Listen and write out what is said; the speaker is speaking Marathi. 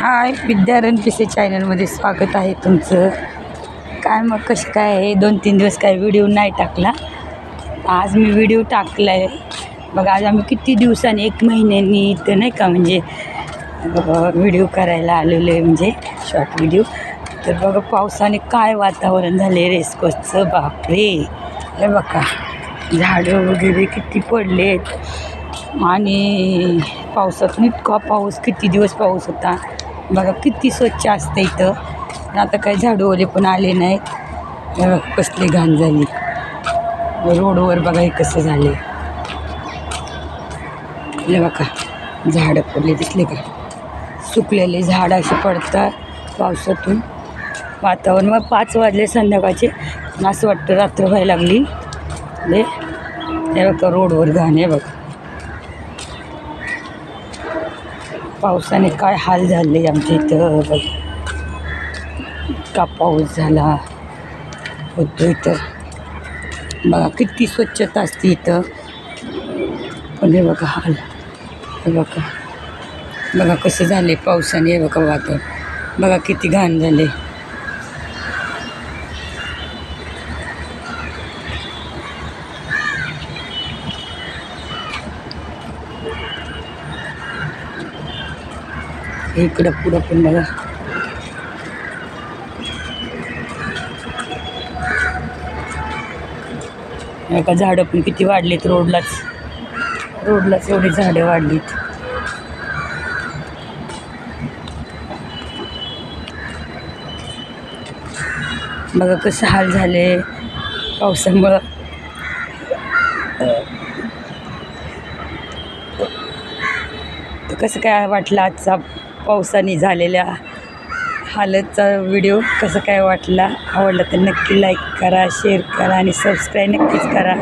हाय विद्यारण पिसे चॅनलमध्ये स्वागत आहे तुमचं. काय मग कसं काय आहे? दोन तीन दिवस काय व्हिडिओ नाही टाकला. आज मी व्हिडिओ टाकला आहे बघा आज आम्ही किती दिवसांनी एक महिन्यानी इथं नाही का म्हणजे व्हिडिओ करायला आलेलो आहे म्हणजे शॉर्ट व्हिडिओ. तर बघा पावसाने काय वातावरण झाले रेसकोसचं बापरे. हे बघा झाडं वगैरे किती पडलेत. आणि पावसात इतका पाऊस किती दिवस पाऊस होता. बघा किती स्वच्छ असतं इथं. आता काही झाडू ओले पण आले नाहीत. कसली घाण झाली. रोडवर बघा हे कसं झाले हे बघा झाडं पडले दिसले का? सुकलेले झाड असे पडतात पावसातून. वातावरण मग पाच वाजले संध्याकाळचे. असं वाटतं रात्र व्हायला लागली. हे हे बघा रोडवर घाण आहे बघा. पावसाने काय हाल झाले आमच्या इथं? इतका का पाऊस झाला. होतो इथं बघा किती स्वच्छता असते इथं. पण हे बघा हाल. हे बघा. बघा कसं झाले पावसाने हे बघा वातावरण. बघा किती घाण झाले. इकडं पुढं पण बघा. एका झाडं पण किती वाढलीत रोडलाच. रोडलाच एवढी झाडं वाढलीत. बघा कसं हाल झाले पावसामुळं. कसं काय वाटलं आजचा पावसाने झालेल्या हालतचा व्हिडिओ कसं काय वाटला? आवडला तर नक्की लाईक करा शेअर करा आणि सबस्क्राईब नक्कीच करा.